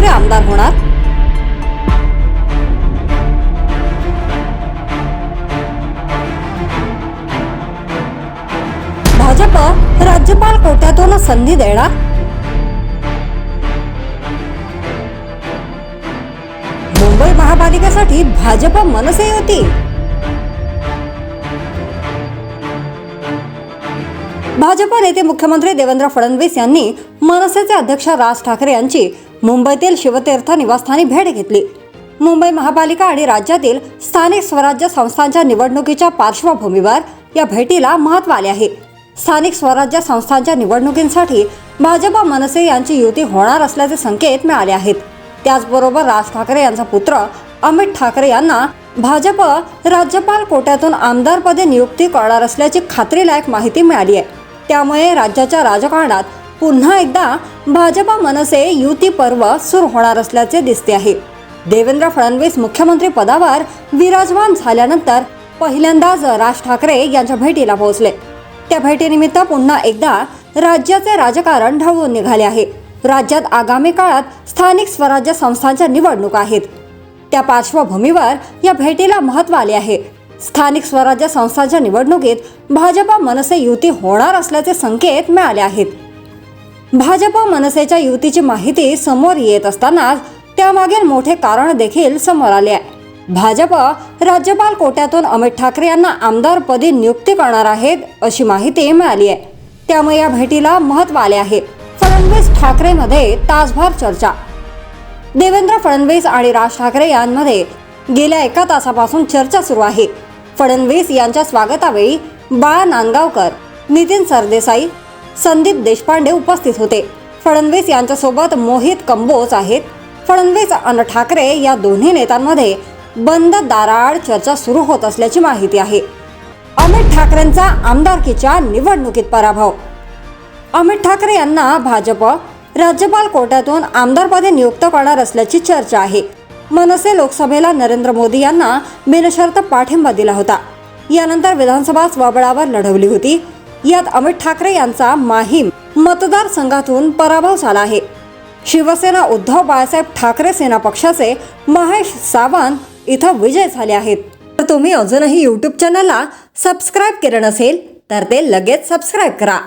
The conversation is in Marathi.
एकत्र आमदार होणार? भाजप राज्यपाल कोट्यातून संधी देणार? मुंबई महापालिकेसाठी भाजप मनसे होती. भाजप नेते मुख्यमंत्री देवेंद्र फडणवीस यांनी मनसेचे अध्यक्ष राज ठाकरे यांची मुंबईतील शिवतीर्थ निवासस्थानी भेट घेतली. मुंबई महापालिका आणि राज्यातील स्थानिक स्वराज्य संस्थांच्या निवडणुकीच्या पार्श्वभूमीवर या भेटीला महत्त्व आले आहे. स्थानिक स्वराज्य संस्थांच्या निवडणुकींसाठी भाजपा मनसे यांची युती होणार असल्याचे संकेत मिळाले आहेत. त्याचबरोबर राज ठाकरे यांचा पुत्र अमित ठाकरे यांना भाजप राज्यपाल कोट्यातून आमदारपदे नियुक्ती करणार असल्याची खात्रीलायक माहिती मिळाली आहे. त्यामुळे राज्याच्या राजकारणात पुन्हा एकदा भाजपा मनसे युती पर्व सुरू होणार असल्याचे दिसते आहे. देवेंद्र फडणवीस मुख्यमंत्री पदावर विराजमान झाल्यानंतर पहिल्यांदाच राज ठाकरे यांच्या भेटीला पोहोचले. त्या भेटीनिमित्त पुन्हा एकदा राज्याचे राजकारण ढवळून निघाले आहे. राज्यात आगामी काळात स्थानिक स्वराज्य संस्थांच्या निवडणुका आहेत. त्या पार्श्वभूमीवर या भेटीला महत्त्व आले आहे. स्थानिक स्वराज्य संस्थांच्या निवडणुकीत भाजपा मनसे युती होणार असल्याचे संकेत मिळाले आहेत. भाजप मनसेच्या युतीची माहिती समोर येत असतानाच त्यामागील मोठे कारण देखील समोर आले आहे. भाजप राज्यपाल कोट्यातून अमित ठाकरे यांना आमदारपदी नियुक्ती करणार आहेत अशी माहिती मिळाली आहे. त्यामुळे या भेटीला महत्त्व आले आहे. फडणवीस ठाकरेमध्ये तासभर चर्चा. देवेंद्र फडणवीस आणि राज ठाकरे यांमध्ये गेल्या एका तासापासून चर्चा सुरू आहे. फडणवीस यांच्या स्वागतावेळी बाळा नांदगावकर नितीन सरदेसाई संदीप देशपांडे उपस्थित होते. फडणवीस यांच्यासोबत मोहित कंबोज आहेत. फडणवीस आणि ठाकरे या दोन्ही नेत्यांमध्ये बंद दाराआड चर्चा सुरू होत असल्याची माहिती आहे. अमित ठाकरेंचा आमदारकीच्या निवडणुकीत पराभव. अमित ठाकरे यांना भाजप राज्यपाल कोट्यातून आमदारपदी नियुक्त करणार असल्याची चर्चा आहे. मनसे लोकसभेला नरेंद्र मोदी यांना बिनशर्त पाठिंबा दिला होता. यानंतर विधानसभा स्वबळावर लढवली होती. यात अमित ठाकरे यांचा माहीम मतदारसंघातून पराभव झाला आहे. शिवसेना उद्धव बाळासाहेब ठाकरे सेना पक्षाचे महेश सावंत इथं विजय झाले आहेत. तर तुम्ही अजूनही यूट्यूब चॅनलला सबस्क्राईब केलं नसेल तर ते लगेच सबस्क्राईब करा.